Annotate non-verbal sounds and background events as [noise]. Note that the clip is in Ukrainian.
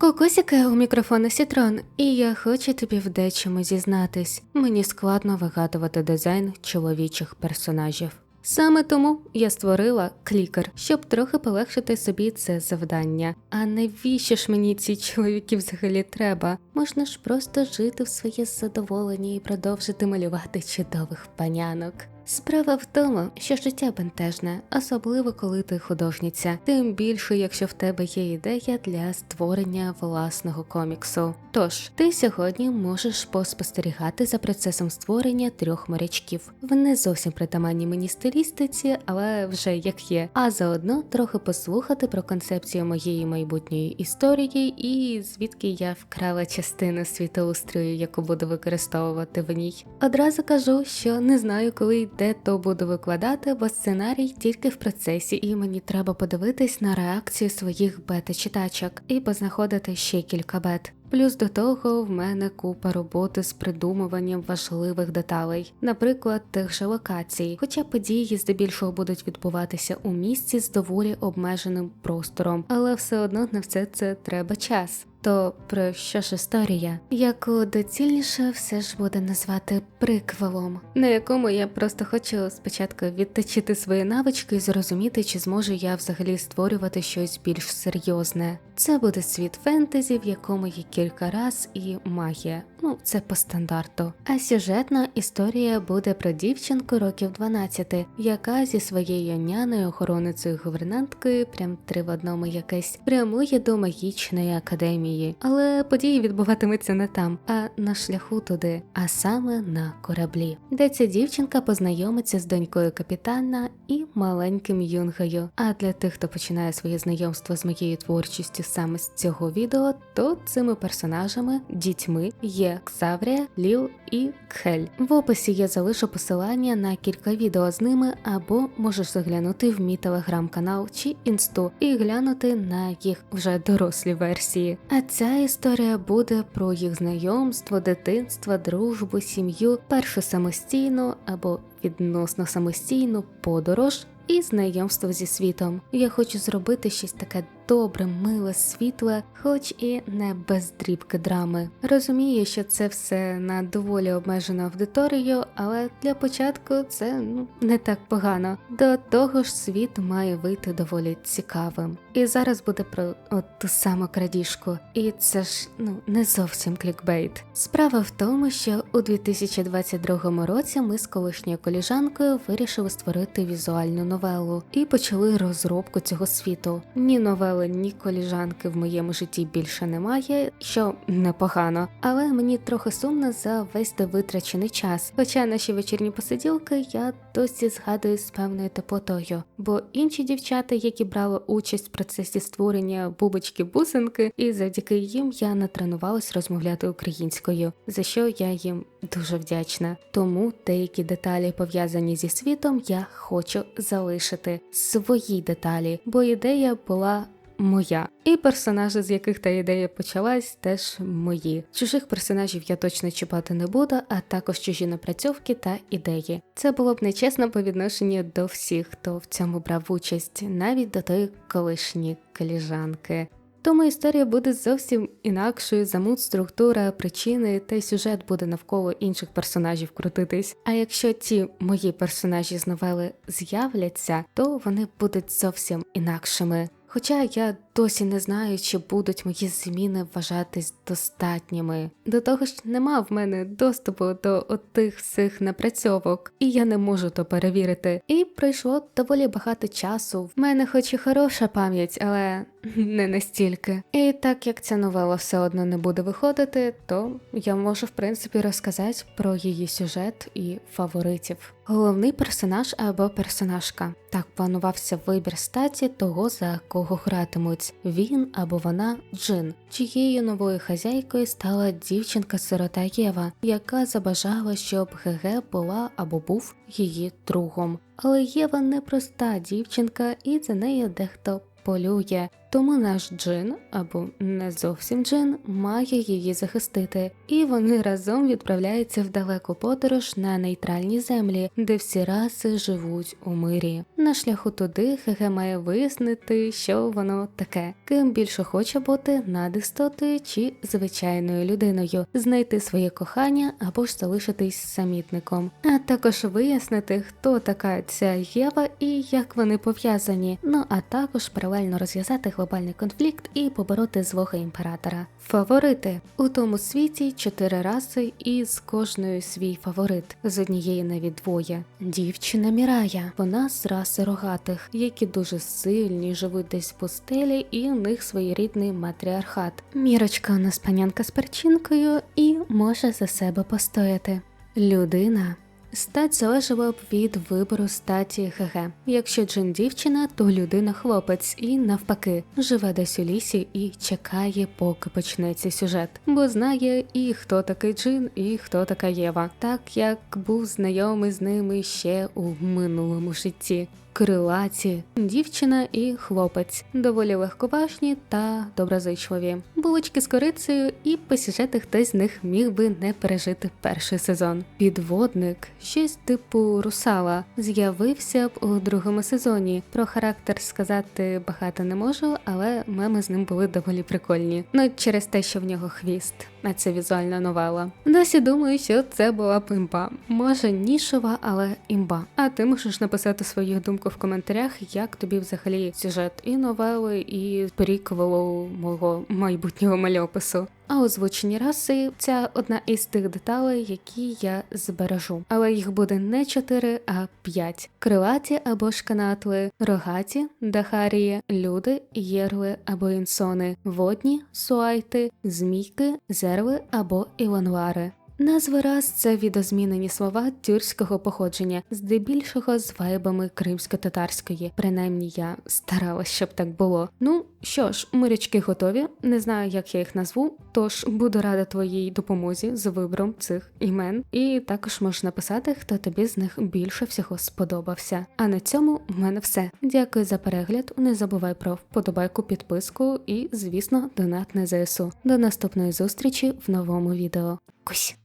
Кокосіка у мікрофона Сітрон, і я хочу тобі в дечому зізнатись. Мені складно вигадувати дизайн чоловічих персонажів. Саме тому я створила клікер, щоб трохи полегшити собі це завдання. А навіщо ж мені ці чоловіки взагалі треба? Можна ж просто жити в своє задоволення і продовжити малювати чудових панянок. Справа в тому, що життя бентежне, особливо коли ти художниця, тим більше, якщо в тебе є ідея для створення власного коміксу. Тож ти сьогодні можеш поспостерігати за процесом створення трьох морячків в не зовсім притаманній мені стилістиці, але вже як є. А заодно трохи послухати про концепцію моєї майбутньої історії і звідки я вкрала частину світоустрою, яку буду використовувати в ній. Одразу кажу, що не знаю, коли де то буду викладати, бо сценарій тільки в процесі, і мені треба подивитись на реакцію своїх бета-читачок і познаходити ще кілька бет. Плюс до того в мене купа роботи з придумуванням важливих деталей, наприклад, тих же локацій, хоча події здебільшого будуть відбуватися у місці з доволі обмеженим простором, але все одно на все це треба час. То про що ж історія, яку доцільніше все ж буде назвати приквелом, на якому я просто хочу спочатку відточити свої навички і зрозуміти, чи зможу я взагалі створювати щось більш серйозне. Це буде світ фентезі, в якому є кілька раз і магія. Ну, це по стандарту. А сюжетна історія буде про дівчинку років 12, яка зі своєю няною, охороницею гувернанткою, прям три в одному якесь, прямує до магічної академії. Але події відбуватимуться не там, а на шляху туди, а саме на кораблі, де ця дівчинка познайомиться з донькою капітана і маленьким юнгою. А для тих, хто починає своє знайомство з моєю творчістю саме з цього відео, то цими персонажами, дітьми є Ксаврія, Ліл і Кхель. В описі я залишу посилання на кілька відео з ними, або можеш заглянути в мій телеграм-канал чи інсту і глянути на їх вже дорослі версії. А ця історія буде про їх знайомство, дитинство, дружбу, сім'ю, першу самостійну або відносно самостійну подорож. І знайомство зі світом. Я хочу зробити щось таке добре, миле, світле, хоч і не без дрібки драми. Розумію, що це все на доволі обмежену аудиторію, але для початку це ну не так погано. До того ж, світ має вийти доволі цікавим. І зараз буде про от ту саму крадіжку. І це ж ну не зовсім клікбейт. Справа в тому, що у 2022 році ми з колишньою коліжанкою вирішили створити візуальну новелу і почали розробку цього світу. Ні новели, ні коліжанки в моєму житті більше немає, що непогано, але мені трохи сумно за весь витрачений час. Хоча наші вечірні посиділки я досі згадую з певною теплотою, бо інші дівчата, які брали участь в процесі створення бубочки-бусинки, і завдяки їм я натренувалась розмовляти українською, за що я їм дуже вдячна. Тому деякі деталі пов'язані зі світом я хочу залишити свої деталі, бо ідея була. Моя і персонажі, з яких та ідея почалась, теж мої. Чужих персонажів я точно чіпати не буду, а також чужі напрацьовки та ідеї. Це було б нечесно по відношенню до всіх, хто в цьому брав участь, навіть до тої колишньої коліжанки. Тому історія буде зовсім інакшою, замут, структура, причини та й сюжет буде навколо інших персонажів крутитись. А якщо ті мої персонажі з новели з'являться, то вони будуть зовсім інакшими. Хоча я досі не знаю, чи будуть мої зміни вважатись достатніми. До того ж, нема в мене доступу до отих всіх напрацьовок, і я не можу то перевірити. І пройшло доволі багато часу. В мене хоч і хороша пам'ять, але [laughs] не настільки. І так як ця новела все одно не буде виходити, то я можу в принципі розказати про її сюжет і фаворитів. Головний персонаж або персонажка. Так планувався вибір статі того, за кого гратимуть він або вона Джин, чиєю новою хазяйкою стала дівчинка-сирота Єва, яка забажала, щоб ГГ була або був її другом. Але Єва не проста дівчинка, і за нею дехто полює. Тому наш джин, або не зовсім джин, має її захистити, і вони разом відправляються в далеку подорож на нейтральні землі, де всі раси живуть у мирі. На шляху туди ХГ має вияснити, що воно таке, ким більше хоче бути надістотою чи звичайною людиною, знайти своє кохання або ж залишитись самітником, а також вияснити, хто така ця Єва і як вони пов'язані. Ну а також паралельно розв'язати глобальний конфлікт і побороти злого імператора. Фаворити у тому світі чотири раси, і з кожною свій фаворит. З однієї навіть двоє. Дівчина Мірая, вона з раси рогатих, які дуже сильні, живуть десь в пустелі, і у них своєрідний матріархат. Мірочка у нас панянка з перчинкою і може за себе постояти. Людина. Стать залежала б від вибору статі ГГ. Якщо джин дівчина, то людина хлопець і навпаки живе десь у лісі і чекає, поки почнеться сюжет, бо знає і хто такий джин, і хто така Єва, так як був знайомий з ними ще у минулому житті. Крилаті, дівчина і хлопець, доволі легковажні та доброзичливі. Булочки з корицею, і по сюжету хтось з них міг би не пережити перший сезон. Підводник, щось типу русала, з'явився б у другому сезоні. Про характер сказати багато не можу, але меми з ним були доволі прикольні. Ну через те, що в нього хвіст, а це візуальна новела. Досі думаю, що це була б імба. Може нішова, але імба. А ти можеш написати свою думку в коментарях, як тобі взагалі сюжет і новели, і приквелу мого майбутнього мальопису. А озвучені раси це одна із тих деталей, які я збережу. Але їх буде не чотири, а п'ять: крилаті або шканатли, рогаті, дахарії, люди, єрли або інсони, водні, суайти, змійки, зерви або ілануари. Назви рас це відозмінені слова тюркського походження, здебільшого з вайбами кримсько-татарської. Принаймні я старалась, щоб так було. Ну що ж, морячки готові. Не знаю, як я їх назву, тож буду рада твоїй допомозі з вибором цих імен, і також можеш написати, хто тобі з них більше всього сподобався. А на цьому в мене все. Дякую за перегляд. Не забувай про вподобайку, підписку і, звісно, донат на ЗСУ. До наступної зустрічі в новому відео. Кусь!